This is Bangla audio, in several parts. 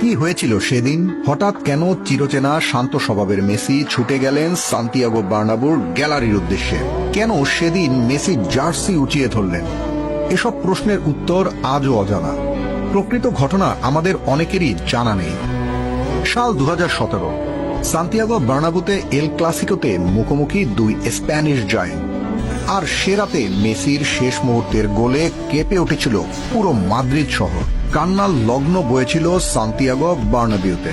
কি হয়েছিল সেদিন? হঠাৎ কেন চিরচেনা শান্ত স্বভাবের মেসি ছুটে গেলেন সান্তিয়াগো বার্নাবুর গ্যালারির উদ্দেশ্যে? কেন সেদিন মেসি জার্সি উঁচিয়ে ধরলেন? এসব প্রশ্নের উত্তর আজও অজানা। প্রকৃত ঘটনা আমাদের অনেকেরই জানা নেই। সাল দু হাজার সতেরো, সান্তিয়াগো বার্নাবুতে এল ক্লাসিকোতে মুখোমুখি দুই স্প্যানিশ জায়েন্ট। আর সে রাতে মেসির শেষ মুহূর্তের গোলে কেঁপে উঠেছিল পুরো মাদ্রিদ শহর। কান্নার লগ্ন বয়েছিল সান্তিয়াগো বার্নাবিউতে।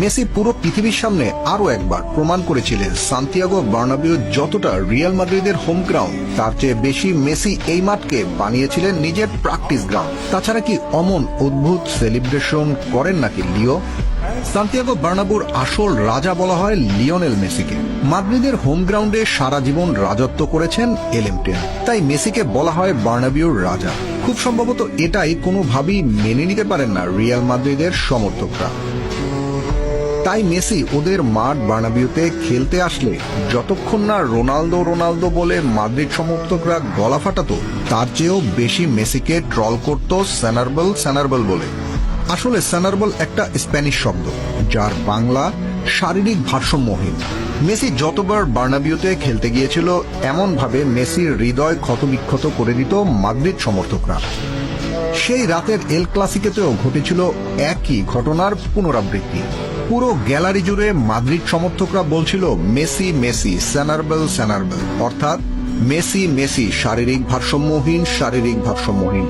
মেসি পুরো পৃথিবীর সামনে আরও একবার প্রমাণ করেছিলেন সান্তিয়াগো বার্নাবিউ যতটা রিয়াল মাদ্রিদের হোম গ্রাউন্ড, তার চেয়ে বেশি মেসি এই মাঠকে বানিয়েছিলেন নিজের প্র্যাকটিস গ্রাউন্ড। তাছাড়া কি অমন অদ্ভুত সেলিব্রেশন করেন নাকি লিও? সান্তিয়াগো বার্নাবুর আসল রাজা বলা হয় লিওনেল মেসিকে। মাদ্রিদের হোম গ্রাউন্ডে সারা জীবন রাজত্ব করেছেন এলেমটেন তাই মেসিকে বলা হয় বার্নাবিউর রাজা। খুব সম্ভবত এটাই কোনোভাবেই মেনে নিতে পারেন না রিয়াল মাদ্রিদের সমর্থকরা। তাই মেসি ওদের মাঠ বার্নাবিউতে খেলতে আসলে যতক্ষণ না রোনালদো রোনালদো বলে মাদ্রিদ সমর্থকরা গলা ফাটাতো, তার চেয়েও বেশি মেসিকে ট্রল করত স্যানারবল স্যানারবল বলে। আসলে স্যানারবল একটা স্প্যানিশ শব্দ, যার বাংলা শারীরিক ভারসাম্যহীন। মেসি যতবার বার্নাবিউতে খেলতে গিয়েছিল, এমনভাবে মেসির হৃদয় ক্ষতবিক্ষত করে দিত মাদ্রিদ সমর্থকরা। সেই রাতের এল ক্লাসিকেতেও ঘটেছিল একই ঘটনার পুনরাবৃত্তি। পুরো গ্যালারি জুড়ে মাদ্রিদ সমর্থকরা বলছিল, মেসি মেসি, স্যানারবেল স্যানারবেল। অর্থাৎ, মেসি মেসি, শারীরিক ভারসাম্যহীন শারীরিক ভারসাম্যহীন।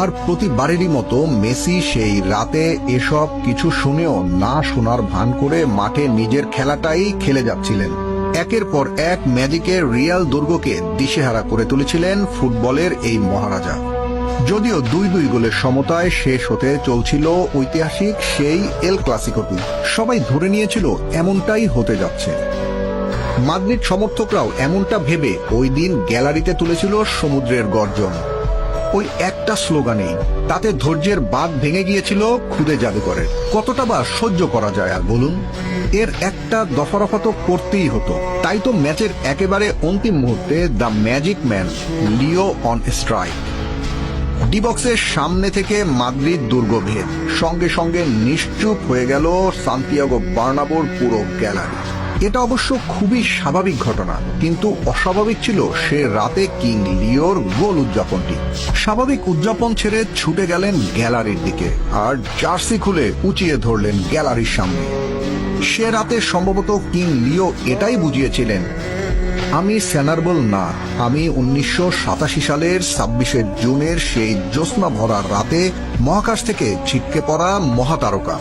আর প্রতিবারেরই মতো মেসি সেই রাতে এসব কিছু শুনেও না শোনার ভান করে মাঠে নিজের খেলাটাই খেলে যাচ্ছিলেন। একের পর এক ম্যাজিকের রিয়াল দুর্গকে দিশেহারা করে তুলেছিলেন ফুটবলের এই মহারাজা। যদিও দুই দুই গোলের সমতায় শেষ হতে চলছিল ঐতিহাসিক সেই এল ক্লাসিকোটি সবাই ধরে নিয়েছিল এমনটাই হতে যাচ্ছে। মাদ্রিদ সমর্থকরাও এমনটা ভেবে ওই দিন গ্যালারিতে তুলেছিল সমুদ্রের গর্জন। ওই একটা স্লোগানেই। তাতে ধৈর্যের বাঁধ ভেঙে গিয়েছিল খুদে জাদুকরের কতটা বা সহ্য করা যায় আর বলুন? এর একটা দফারফা তো করতেই হতো। তাই তো ম্যাচের একেবারে অন্তিম মুহূর্তে the magic man, Leo on strike. ডিবক্সের সামনে থেকে মাদ্রিদ দুর্গভেদ। সঙ্গে সঙ্গে নিশ্চুপ হয়ে গেল সান্তিয়াগো বার্নাবোর পুরো গ্যালারি। এটা অবশ্য খুবই স্বাভাবিক ঘটনা, কিন্তু অস্বাভাবিক ছিল সে রাতে কিং লিওর গোল উদযাপনটি। স্বাভাবিক উদযাপন ছেড়ে ছুটে গেলেন গ্যালারির দিকে, আর জার্সি খুলে উঁচিয়ে ধরলেন গ্যালারির সামনে। সে রাতে সম্ভবত কিং লিও এটাই বুঝিয়েছিলেন, আমি স্যানারবল না, আমি উনিশশো সাতাশি সালের ছাব্বিশে জুনের সেই জ্যোৎস্না ভরা রাতে মহাকাশ থেকে ছিটকে পড়া মহাতারকা।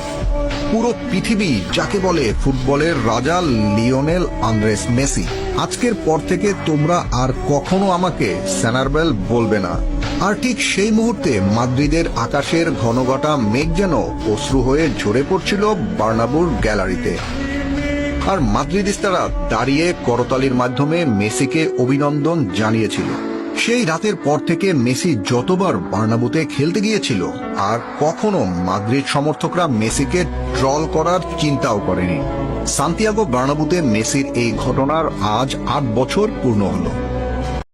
পুরো পৃথিবী যাকে বলে ফুটবলের রাজা লিওনেল আন্দ্রেস মেসি। আজকের পর থেকে তোমরা আর কখনো আমাকে স্যানারবেল বলবে না। আর ঠিক সেই মুহূর্তে মাদ্রিদের আকাশের ঘনঘটা মেঘ যেন অশ্রু হয়ে ঝরে পড়ছিল বার্নাবুর গ্যালারিতে। আর মাদ্রিদিস্তারা দাঁড়িয়ে করতালির মাধ্যমে মেসিকে অভিনন্দন জানিয়েছিল। সেই রাতের পর থেকে মেসি যতবার বার্নাবুতে খেলতে গিয়েছিল, আর কখনো মাদ্রিদ সমর্থকরা মেসিকে ট্রল করার চিন্তাও করেনি। সান্তিয়াগো বার্নাবুতে মেসির এই ঘটনার আজ আট বছর পূর্ণ হলো।